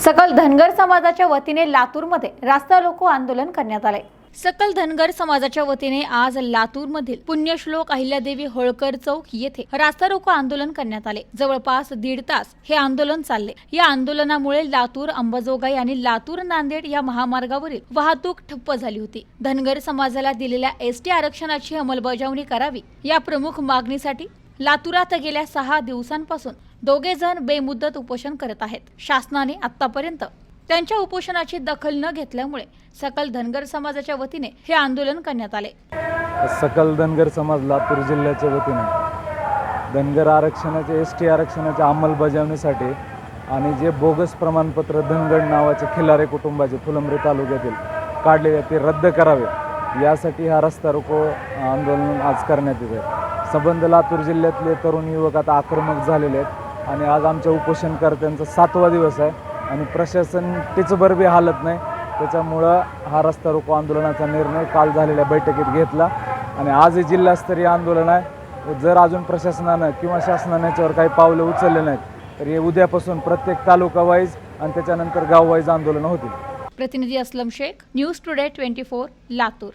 सकल धनगर समाजाच्या वतीने लातूरमध्ये रास्ता रोको आंदोलन करण्यात आले सकल धनगर समाजाच्या वतीने आज लातूरमधील पुण्यश्लोक अहिल्यादेवी होळकर चौक येथे रास्ता रोको आंदोलन करण्यात आले. जवळपास दीड तास हे आंदोलन चालले. या आंदोलनामुळे लातूर अंबाजोगाई आणि लातूर नांदेड या महामार्गावरील वाहतूक ठप्प झाली होती. धनगर समाजाला दिलेल्या एसटी आरक्षणाची अंमलबजावणी करावी या प्रमुख मागणीसाठी लातूरात गेल्या सहा दिवसांपासून दोघे जण बेमुदत उपोषण करत आहेत. शासनाने आतापर्यंत त्यांच्या उपोषणाची दखल न घेतल्यामुळे सकल धनगर समाजाच्या वतीने हे आंदोलन करण्यात आले. सकल धनगर समाज लातूर जिल्ह्याच्या वतीने धनगर आरक्षणाचे एस टी आरक्षणाच्या अंमलबजावणीसाठी आणि जे बोगस प्रमाणपत्र धनगड नावाचे खिलारे कुटुंबाचे फुलंब्री तालुक्यातील काढलेले ते रद्द करावे यासाठी हा रस्ता रोको आंदोलन आज करण्यात येत आहे संबंध लातूर जिल्ह्यातले तरुण युवक आता आक्रमक झालेले आहेत. आणि आज आमच्या उपोषणकर्त्यांचा सातवा दिवस आहे आणि प्रशासन टिचभर बी हालत नाही. त्याच्यामुळं हा रस्ता रोको आंदोलनाचा निर्णय काल झालेल्या बैठकीत घेतला. आणि आजही जिल्हास्तरीय आंदोलन आहे. जर अजून प्रशासनानं किंवा शासनानं याच्यावर काही पावलं उचलले नाहीत तर हे उद्यापासून प्रत्येक तालुका वाईज आणि त्याच्यानंतर गाव वाईज आंदोलनं होतील. प्रतिनिधी Aslam Shaikh news today twenty four Latur.